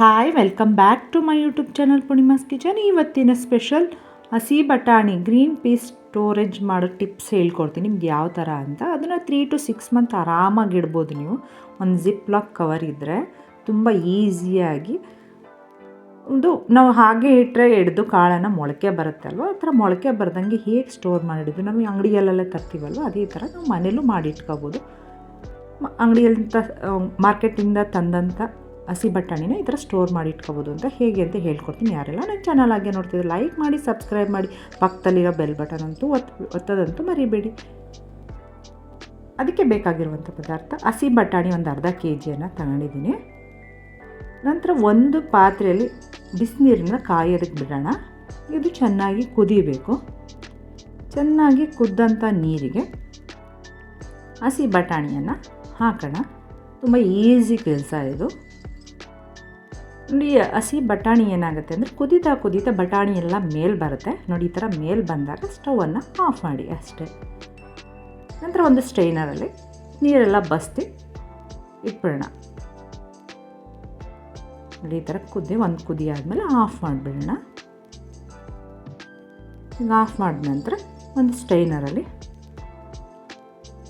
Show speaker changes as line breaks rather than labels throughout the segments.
Hi welcome back to my YouTube channel Poornima's kitchen ಇವತ್ತಿನ special ಹಸಿ ಬಟಾಣಿ green peas storage ಮಾಡೋ tips ಹೇಳ್ಕೊಡ್ತೀನಿ. ನಿಮ್ಗೆ ಯಾವ ಥರ ಅಂತ. ಅದನ್ನು ತ್ರೀ ಟು ಸಿಕ್ಸ್ ಮಂತ್ ಆರಾಮಾಗಿ ಇಡ್ಬೋದು ನೀವು. ಒಂದು ಜಿಪ್ ಲಾಕ್ ಕವರ್ ಇದ್ದರೆ ತುಂಬ ಈಸಿಯಾಗಿ ಒಂದು ನಾವು ಹಾಗೆ ಇಟ್ಟರೆ ಹಿಡ್ದು ಕಾಳನ್ನು ಮೊಳಕೆ ಬರುತ್ತೆ ಅಲ್ವ? ಆ ಥರ ಮೊಳಕೆ ಬರ್ದಂಗೆ ಹೇಗೆ ಸ್ಟೋರ್ ಮಾಡಿದ್ದು? ನಾವು ಅಂಗಡಿಯಲ್ಲೆಲ್ಲ ತರ್ತೀವಲ್ವ? ಅದೇ ಥರ ನಾವು ಮನೇಲೂ ಮಾಡಿ ಇಟ್ಕೋಬೋದು. ಮ- ಅಂಗಡಿಯಲ್ಲಿ ಮಾರ್ಕೆಟಿಂದ ತಂದಂಥ ಹಸಿ ಬಟಾಣಿನ ಈ ಥರ ಸ್ಟೋರ್ ಮಾಡಿ ಇಟ್ಕೋಬೋದು ಅಂತ ಹೇಗೆ ಅಂತ ಹೇಳ್ಕೊಡ್ತೀನಿ ಯಾರೆಲ್ಲ ನನ್ನ ಚಾನಲ್ ಹಾಗೆ ನೋಡ್ತಿದ್ರು ಲೈಕ್ ಮಾಡಿ, ಸಬ್ಸ್ಕ್ರೈಬ್ ಮಾಡಿ. ಪಕ್ಕದಲ್ಲಿರೋ ಬೆಲ್ ಬಟನ್ ಅಂತೂ ಒತ್, ಒತ್ತೋದಂತೂ ಮರಿಬೇಡಿ. ಅದಕ್ಕೆ ಬೇಕಾಗಿರುವಂಥ ಪದಾರ್ಥ ಹಸಿ ಬಟಾಣಿ ಒಂದು ಅರ್ಧ ಕೆ ಜಿಯನ್ನು ತಗೊಂಡಿದ್ದೀನಿ. ನಂತರ ಒಂದು ಪಾತ್ರೆಯಲ್ಲಿ ಬಿಸಿನೀರನ್ನ ಕಾಯೋದಕ್ಕೆ ಬಿಡೋಣ. ಇದು ಚೆನ್ನಾಗಿ ಕುದಿಬೇಕು. ಚೆನ್ನಾಗಿ ಕುದ್ದಂಥ ನೀರಿಗೆ ಹಸಿ ಬಟಾಣಿಯನ್ನು ಹಾಕೋಣ. ತುಂಬ ಈಸಿ ಕೆಲಸ ಇದು. ನೋಡಿ, ಹಸಿ ಬಟಾಣಿ ಏನಾಗುತ್ತೆ ಅಂದರೆ ಕುದೀತಾ ಕುದಿತಾ ಬಟಾಣಿ ಎಲ್ಲ ಮೇಲೆ ಬರುತ್ತೆ. ನೋಡಿ, ಈ ಥರ ಮೇಲೆ ಬಂದಾಗ ಸ್ಟವನ್ನು ಆಫ್ ಮಾಡಿ ಅಷ್ಟೇ. ನಂತರ ಒಂದು ಸ್ಟ್ರೈನರಲ್ಲಿ ನೀರೆಲ್ಲ ಬಸ್ತಿ ಇಟ್ಬಿಡೋಣ. ನೋಡಿ, ಈ ಥರ ಕುದಿ, ಒಂದು ಕುದಿ ಆದಮೇಲೆ ಆಫ್ ಮಾಡಿಬಿಡೋಣ. ಈಗ ಆಫ್ ಮಾಡಿದ ನಂತರ ಒಂದು ಸ್ಟೈನರಲ್ಲಿ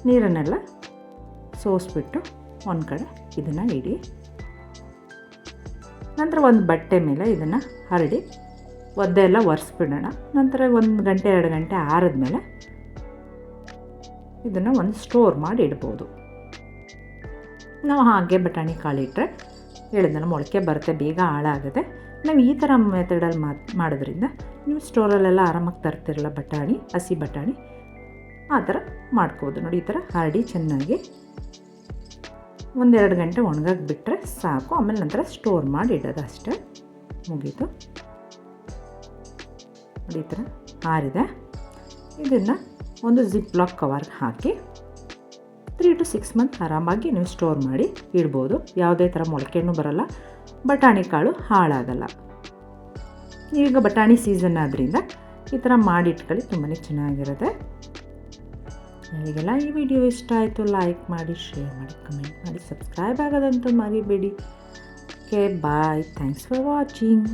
ನೀರನ್ನೆಲ್ಲ ಸೋಸ್ಬಿಟ್ಟು ಒಂದು ಕಡೆ ಇದನ್ನು ಇಡಿ. ನಂತರ ಒಂದು ಬಟ್ಟೆ ಮೇಲೆ ಇದನ್ನು ಹರಡಿ, ಒದ್ದೆ ಎಲ್ಲ ಒರೆಸ್ಬಿಡೋಣ. ನಂತರ ಒಂದು ಗಂಟೆ, ಎರಡು ಗಂಟೆ ಆರಿದ್ಮೇಲೆ ಇದನ್ನು ಒಂದು ಸ್ಟೋರ್ ಮಾಡಿ ಇಡ್ಬೋದು. ನಾವು ಹಾಗೆ ಬಟಾಣಿ ಕಾಳಿಟ್ರೆ ಹೇಳಿದ್ನಲ್ಲ, ಮೊಳಕೆ ಬರುತ್ತೆ, ಬೇಗ ಹಾಳಾಗುತ್ತೆ ನಾವು ಈ ಥರ ಮೆಥಡಲ್ಲಿ ಮಾತು, ಮಾಡೋದ್ರಿಂದ ನೀವು ಸ್ಟೋರಲ್ಲೆಲ್ಲ ಆರಾಮಾಗಿ ತರ್ತಿರಲ್ಲ ಬಟಾಣಿ, ಹಸಿ ಬಟಾಣಿ, ಆ ಥರ ಮಾಡ್ಕೋಬೋದು ನೋಡಿ, ಈ ಥರ ಹರಡಿ ಚೆನ್ನಾಗಿ ಒಂದೆರಡು ಗಂಟೆ ಒಣಗಕ್ಕೆ ಬಿಟ್ಟರೆ ಸಾಕು. ಆಮೇಲೆ ನಂತರ ಸ್ಟೋರ್ ಮಾಡಿ ಇಡೋದು ಅಷ್ಟೇ. ಮುಗೀತು. ಈ ಥರ ಆರಿದೆ. ಇದನ್ನು ಒಂದು ಜಿಪ್ ಲಾಕ್ ಕವರ್ಗೆ ಹಾಕಿ ತ್ರೀ ಟು ಸಿಕ್ಸ್ ಮಂತ್ ಆರಾಮಾಗಿ ನೀವು ಸ್ಟೋರ್ ಮಾಡಿ ಇಡ್ಬೋದು. ಯಾವುದೇ ಥರ ಮೊಳಕೆನೂ ಬರೋಲ್ಲ. ಬಟಾಣಿ ಕಾಳು ಹಾಳಾಗಲ್ಲ. ಈಗ ಬಟಾಣಿ ಸೀಸನ್ ಆದ್ದರಿಂದ ಈ ಥರ ಮಾಡಿಟ್ಕೊಳ್ಳಿ ತುಂಬಾ ಚೆನ್ನಾಗಿರುತ್ತೆ. ಯಾರಿಗೆಲ್ಲ ಈ ವಿಡಿಯೋ ಇಷ್ಟ ಆಯಿತು, ಲೈಕ್ ಮಾಡಿ, ಶೇರ್ ಮಾಡಿ, ಕಮೆಂಟ್ ಮಾಡಿ, ಸಬ್ಸ್ಕ್ರೈಬ್ ಆಗೋದಂತೂ ಮರಿಬೇಡಿ. Okay bye thanks for watching